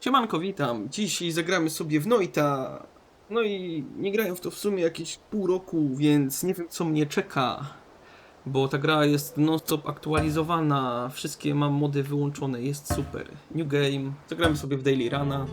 Siemanko, witam. Dziś zagramy sobie w Noita. No i nie grają w to w sumie jakieś pół roku, więc nie wiem co mnie czeka. Bo ta gra jest non-stop aktualizowana, wszystkie mam mody wyłączone, jest super. New game, zagramy sobie w Daily Runa.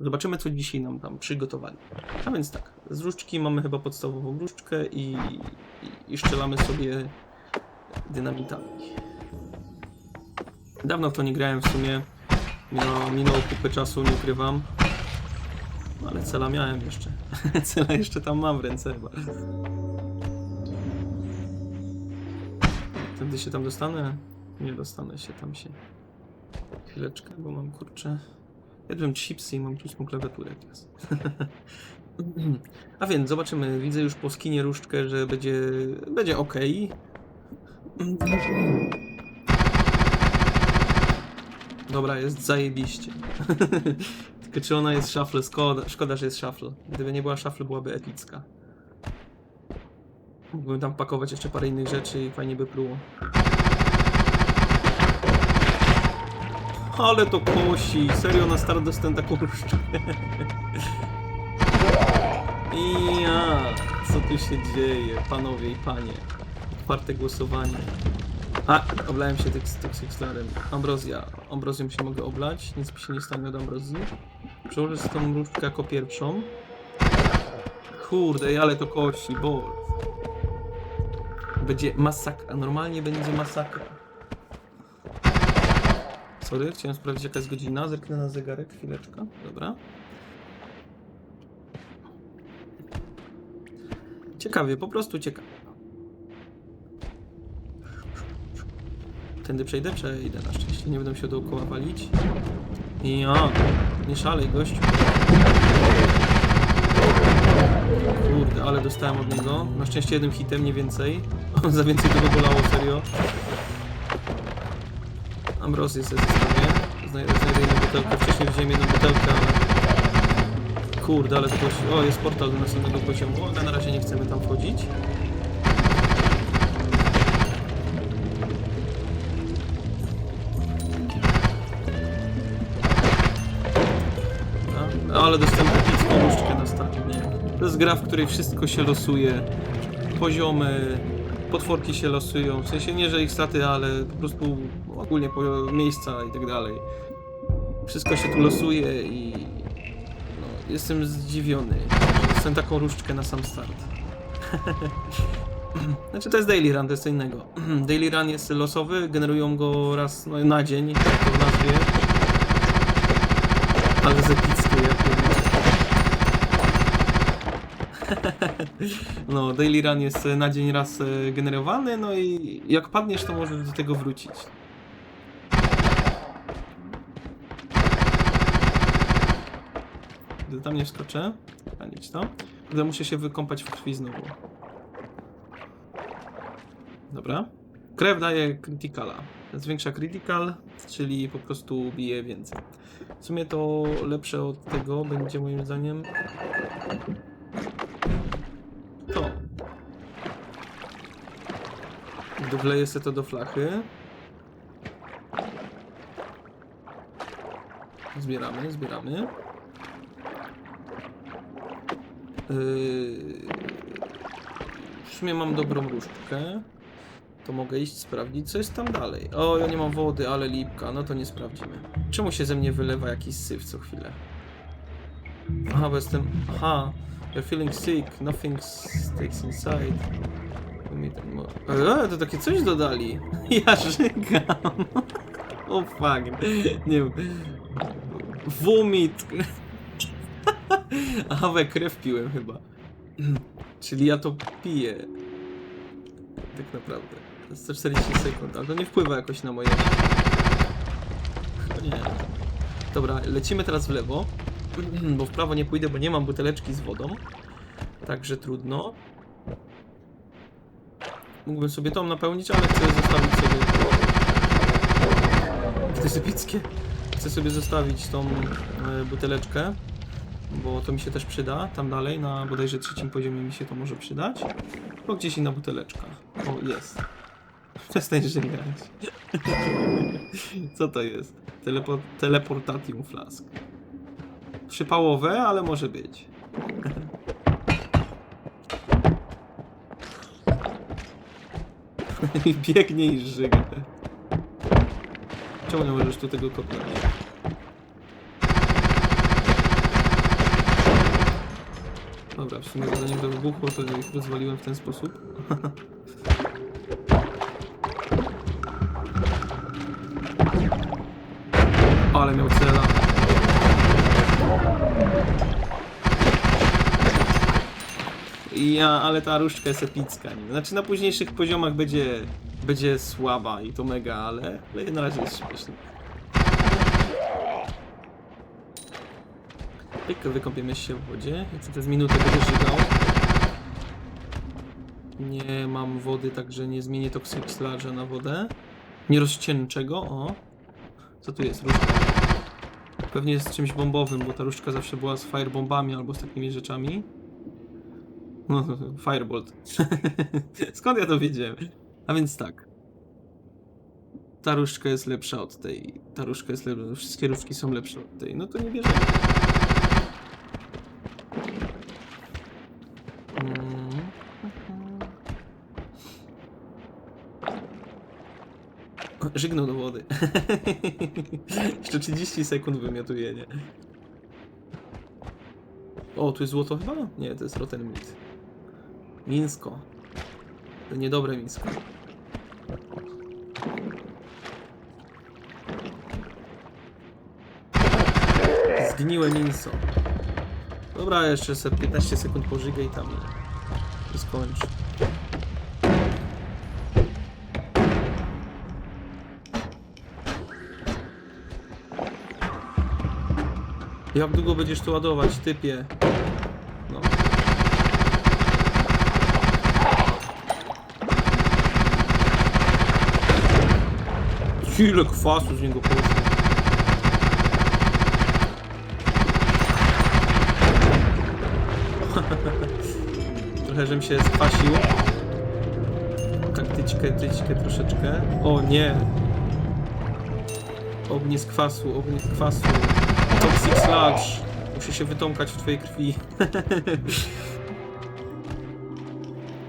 Zobaczymy co dzisiaj nam tam przygotowali. A więc tak, z różdżki mamy chyba podstawową różdżkę i, i, i strzelamy sobie dynamitami. Dawno w to nie grałem w sumie. Minęło, minęło kupę czasu, nie ukrywam. Ale cela miałem jeszcze. cela jeszcze tam mam w ręce chyba. Wtedy się tam dostanę? Nie dostanę się tam się. Chwileczkę, bo mam kurczę. Jadłem chipsy i mam czuć klawiaturę teraz. A więc zobaczymy. Widzę już po skinie różdżkę, że będzie, będzie ok. Dobra, jest zajebiście. Tylko czy ona jest shuffle? Szkoda, szkoda, że jest shuffle. Gdyby nie była shuffle, byłaby epicka. Mógłbym tam pakować jeszcze parę innych rzeczy i fajnie by pluło. Ale to kosi! Serio na start dostałem taką różdżkę. I ja, co tu się dzieje, panowie i panie? Otwarte głosowanie. A, oblałem się Tox- Toxixlarem. Ambrozja. Ambrozją się mogę oblać, nic mi się nie stanie od ambrozji. Przełożę sobie tą różdżkę jako pierwszą. Kurde, ale to kości, bo... Będzie masakra, normalnie będzie masakra. Sorry, chciałem sprawdzić jaka jest godzina, zerknę na zegarek, chwileczkę, dobra. Ciekawie, po prostu ciekawie. Tędy przejdę? Przejdę na szczęście. Nie będę się dookoła walić. I o, nie szalej, gościu. Kurde, ale dostałem od niego. Na szczęście jednym hitem, nie więcej. Za więcej tego bolało, serio. Ambrozję sobie zostawię. Znajdę, znajdę jedną butelkę. Wcześniej wziąłem jedną butelkę, ale... Kurde, ale gościu... O, jest portal do następnego poziomu, ale na razie nie chcemy tam wchodzić. Ale dostałem epicką różdżkę na start. To jest gra, w której wszystko się losuje. Poziomy, potworki się losują. W sensie nie, że ich straty, ale po prostu ogólnie miejsca i tak dalej. Wszystko się tu losuje i no, jestem zdziwiony. że Dostałem taką różdżkę na sam start. Znaczy to jest Daily Run, to jest co innego. Daily Run jest losowy, generują go raz no, na dzień, tak to nazwie. Ale z epickie, ja No, Daily Run jest e, na dzień raz e, generowany, no i jak padniesz, to możesz do tego wrócić. Gdy tam nie wskoczę, a nic to. Gdy muszę się wykąpać w krwi znowu. Dobra. Krew daje criticala. Zwiększa critical, czyli po prostu bije więcej. W sumie to lepsze od tego będzie moim zdaniem Gdy wleję sobie to do flachy. Zbieramy, zbieramy. Yy... W sumie mam dobrą różdżkę. To mogę iść sprawdzić, co jest tam dalej. O, ja nie mam wody, ale lipka, no to nie sprawdzimy. Czemu się ze mnie wylewa jakiś syf co chwilę? Aha, bo jestem... Aha, you're feeling sick, nothing sticks inside. Eee, to takie coś dodali. Ja żygam. O fuck. Nie wiem. Vomit. Aha, we krew piłem chyba. Czyli ja to piję. Tak naprawdę. 140 sekund, ale to nie wpływa jakoś na moje... Nie. Dobra, lecimy teraz w lewo. Bo w prawo nie pójdę, bo nie mam buteleczki z wodą. Także trudno. Mógłbym sobie tą napełnić, ale chcę zostawić sobie... Epickie. Chcę sobie zostawić tą e, buteleczkę. Bo to mi się też przyda. Tam dalej, na bodajże trzecim poziomie mi się to może przydać. Bo gdzieś inna buteleczka. O, jest. Przestań żygać. Co to jest? Telepo teleportatium flask. Przypałowe, ale może być. I biegnie i żyga. Czemu nie możesz tu tego kopnąć? Dobra, w sumie zanim to wybuchło, to ich rozwaliłem w ten sposób. Ale miał cela. Ja, ale ta różdżka jest epicka. Nie? Znaczy na późniejszych poziomach będzie, będzie słaba i to mega, ale, ale na razie jest śmieszna. Pyk, wykąpiemy się w wodzie. Jak to z minutę będę żygał. Nie mam wody, także nie zmienię Toxic Sludge'a na wodę. Nierozcięczego, o. Co tu jest? Różdżka. Pewnie jest czymś bombowym, bo ta różdżka zawsze była z firebombami albo z takimi rzeczami. No, firebolt. Skąd ja to wiedziałem? A więc tak. Ta różdżka jest lepsza od tej. Ta różdżka jest lepsza. Wszystkie różdżki są lepsze od tej. No to nie bierzemy. Mm. Żygnął do wody. Jeszcze 30 sekund wymiotuje, nie? O, tu jest złoto chyba? Nie, to jest Rotten Meat. Mińsko. To niedobre mińsko. Zgniłe mięso. Dobra, jeszcze sobie 15 sekund pożygę i tam i skończ. Jak długo będziesz to ładować, typie? Ile kwasu z niego poszło. Trochę, żebym się skwasił. Tak, tyczkę, tyczkę troszeczkę. O nie! Ognisk kwasu, ognisk kwasu. Toxic sludge. Muszę się wytąkać w twojej krwi.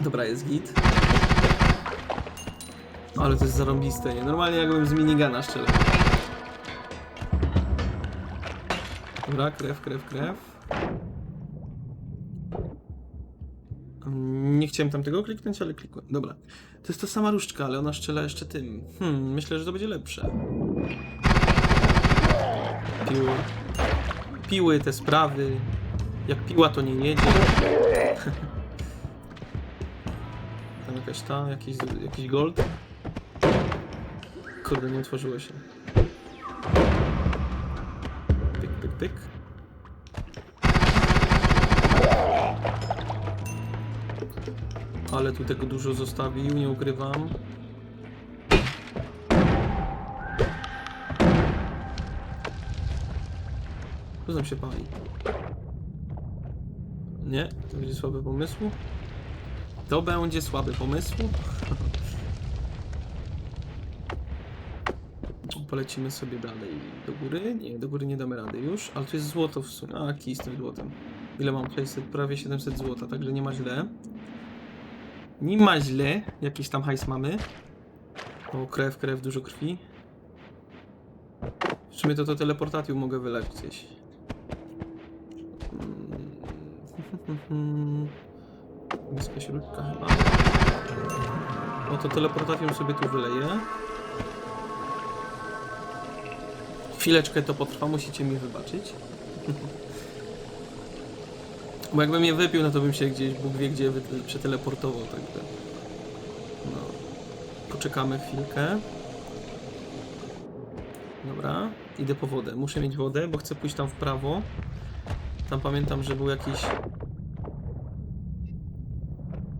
Dobra, jest git. Ale to jest zarąbiste, nie? Normalnie jakbym z minigana strzelał. Dobra, krew, krew, krew. Nie chciałem tam tego kliknąć, ale klikłem. Dobra. To jest ta sama różdżka, ale ona strzela jeszcze tym. Hmm, myślę, że to będzie lepsze. Piły. Piły, te sprawy. Jak piła, to nie jedzie. Tam jakaś ta, jakiś, jakiś gold. Kurde, nie otworzyło się. Pyk, pyk, pyk. Ale tu tego dużo zostawił, nie ukrywam. Co tam się pali? Nie, to będzie słaby pomysł. To będzie słaby pomysł. Polecimy sobie dalej do góry. Nie, do góry nie damy rady już, ale tu jest złoto w sumie. A, kij z tym złotem. Ile mam? 600, prawie 700 złota, także nie ma źle. Nie ma źle. Jakiś tam hajs mamy. O, krew, krew, dużo krwi. W sumie to to teleportatium mogę wylać gdzieś. Niska środka chyba. No to teleportatium sobie tu wyleję. Chwileczkę to potrwa, musicie mi wybaczyć. Bo jakbym je wypił, no to bym się gdzieś, Bóg wie gdzie, przeteleportował, także... No. Poczekamy chwilkę. Dobra, idę po wodę. Muszę mieć wodę, bo chcę pójść tam w prawo. Tam pamiętam, że był jakiś...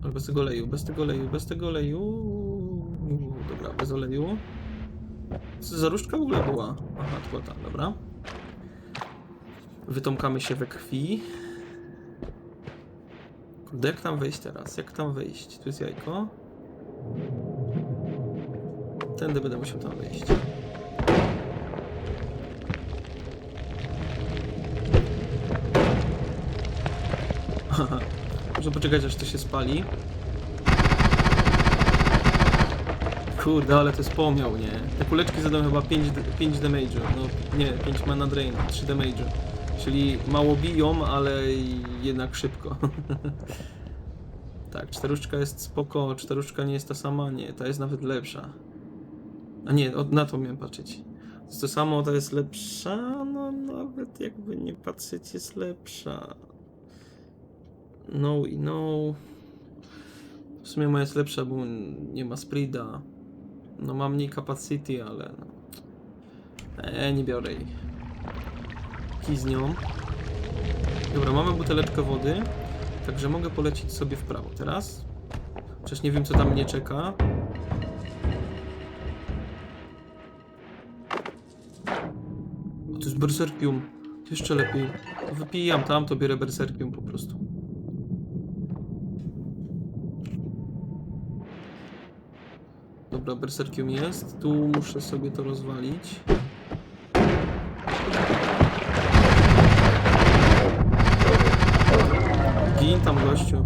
Ale bez tego oleju, bez tego oleju, bez tego oleju... Dobra, bez oleju. Co w ogóle była? Aha, to była dobra. Wytąkamy się we krwi. Kurde, jak tam wejść teraz? Jak tam wejść? Tu jest jajko. tędy będę musiał tam wejść. Muszę poczekać aż to się spali. Kurde, ale to jest pomiał, nie? Te kuleczki zadają chyba 5, d- 5 damage'u. No nie, 5 mana drain, 3 damage'u. Czyli mało biją, ale jednak szybko. tak, czteruszka jest spoko, czteruszka nie jest ta sama, nie, ta jest nawet lepsza. A nie, od, na to miałem patrzeć. To to samo, to jest lepsza, no nawet jakby nie patrzeć jest lepsza. No i no. W sumie moja jest lepsza, bo nie ma sprida. No ma mniej capacity, ale no. E, nie biorę jej. Kij z nią. Dobra, mamy buteleczkę wody, także mogę polecieć sobie w prawo teraz. Przecież nie wiem, co tam mnie czeka. O, to jest berserkium. Jeszcze lepiej. Wypijam tam, to biorę berserkium po prostu. Dobra, berserkium jest. Tu muszę sobie to rozwalić. Gin tam gościu.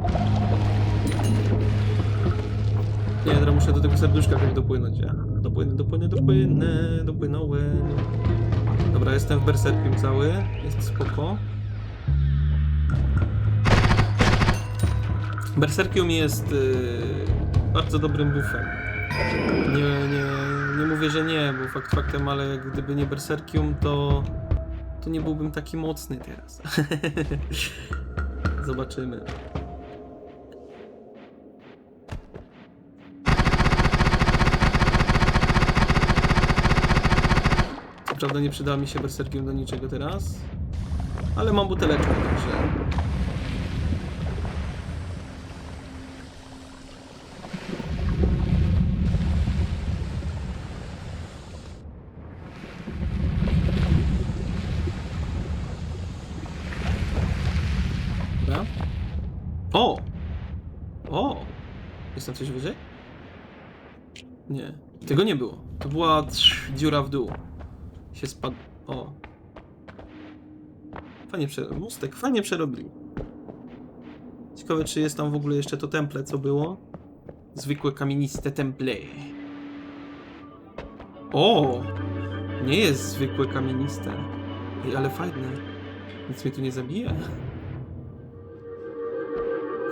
Nie, teraz muszę do tego serduszka jakoś dopłynąć. Ja. Dopłynę, dopłynę, dopłynę, dopłynąłem. Dobra, jestem w berserkium cały. Jest spoko. Berserkium jest yy, bardzo dobrym buffem. Nie, nie, nie mówię, że nie, bo fakt faktem, ale gdyby nie Berserkium, to, to nie byłbym taki mocny teraz. Zobaczymy. Co prawda nie przyda mi się Berserkium do niczego teraz, ale mam buteleczkę, także... Dobra. O! O! Jest tam coś wyżej? Nie. Tego nie było. To była trz, dziura w dół. Się spadł. O. Fajnie prze... Mustek fajnie przerobił. Ciekawe, czy jest tam w ogóle jeszcze to temple, co było. Zwykłe kamieniste temple. O! Nie jest zwykłe kamieniste. Ej, ale fajne. Nic mnie tu nie zabije.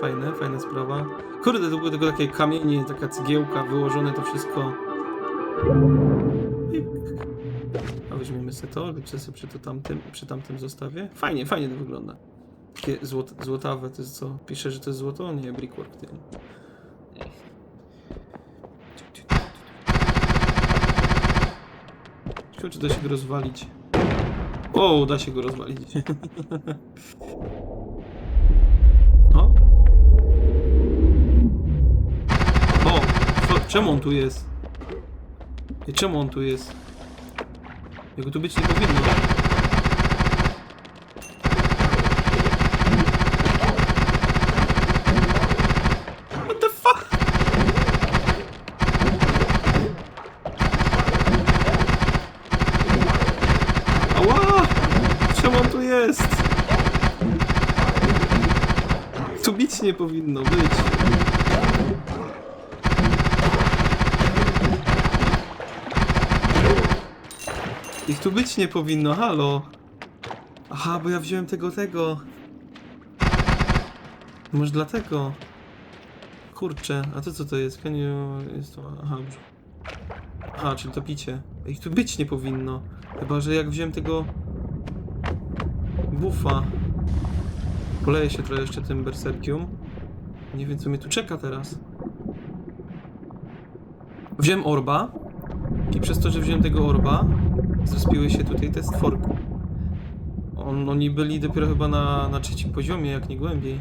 Fajne, fajna sprawa. Kurde, to były tylko takie kamienie, taka cegiełka, wyłożone to wszystko. A weźmiemy sobie to, lub sobie przy, to tamtym, przy tamtym zostawię. Fajnie, fajnie to wygląda. Takie złot, złotawe, to jest co? Pisze, że to jest złoto? Nie, brickwork. Ty. Ciekawe, czy da się go rozwalić. O, da się go rozwalić. czemu on tu jest? I czemu on tu jest? Jego tu być nie powinno. What the fuck? Czemu on tu jest? Tu bić nie powinno być. Ich tu być nie powinno, halo. Aha, bo ja wziąłem tego, tego. Może dlatego. Kurczę, a to co to jest? Can you... Jest to... Aha, brz- Aha, czyli to picie. Ich tu być nie powinno. Chyba, że jak wziąłem tego... Buffa. Poleję się trochę jeszcze tym berserkium. Nie wiem, co mnie tu czeka teraz. Wziąłem orba. I przez to, że wziąłem tego orba, zrespiły się tutaj te stworki. On, oni byli dopiero chyba na, na trzecim poziomie, jak nie głębiej.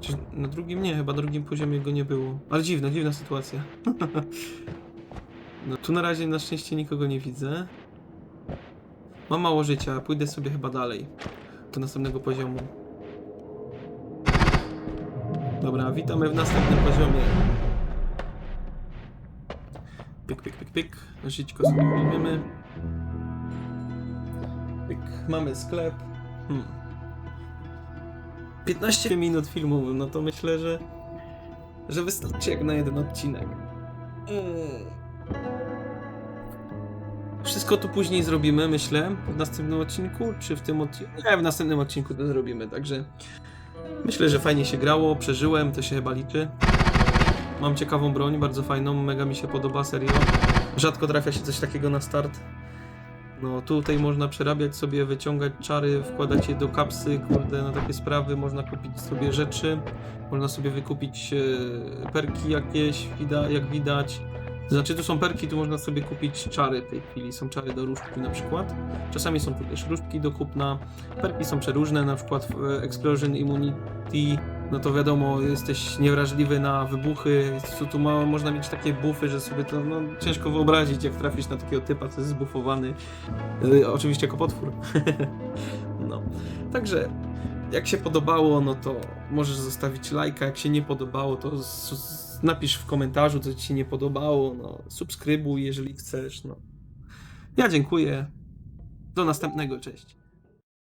Czy na drugim nie, chyba na drugim poziomie go nie było. Ale dziwna, dziwna sytuacja. no tu na razie na szczęście nikogo nie widzę. Mam mało życia, pójdę sobie chyba dalej. Do następnego poziomu. Dobra, witamy w następnym poziomie. Pyk, pyk, pyk, pyk. Żyćko sobie weźmiemy. Pyk. Mamy sklep. Hmm. 15 minut filmu, no to myślę, że że wystarczy jak na jeden odcinek. Mm. Wszystko tu później zrobimy, myślę, w następnym odcinku, czy w tym odcinku? Nie, w następnym odcinku to zrobimy, także myślę, że fajnie się grało, przeżyłem, to się chyba liczy. Mam ciekawą broń, bardzo fajną, mega mi się podoba, serio. Rzadko trafia się coś takiego na start. No tutaj można przerabiać sobie, wyciągać czary, wkładać je do kapsy, kurde, na takie sprawy, można kupić sobie rzeczy, można sobie wykupić e, perki jakieś, wida- jak widać. Znaczy tu są perki, tu można sobie kupić czary w tej chwili, są czary do różdżki na przykład. Czasami są tu też różdżki do kupna, perki są przeróżne, na przykład w e, Explosion Immunity, no to wiadomo, jesteś niewrażliwy na wybuchy, tu, tu ma, można mieć takie buffy, że sobie to no, ciężko wyobrazić, jak trafisz na takiego typa, co jest zbufowany. E, oczywiście jako potwór. no. Także jak się podobało, no to możesz zostawić lajka, jak się nie podobało, to napisz w komentarzu, co ci się nie podobało, no subskrybuj, jeżeli chcesz, no. Ja dziękuję. Do następnego, cześć.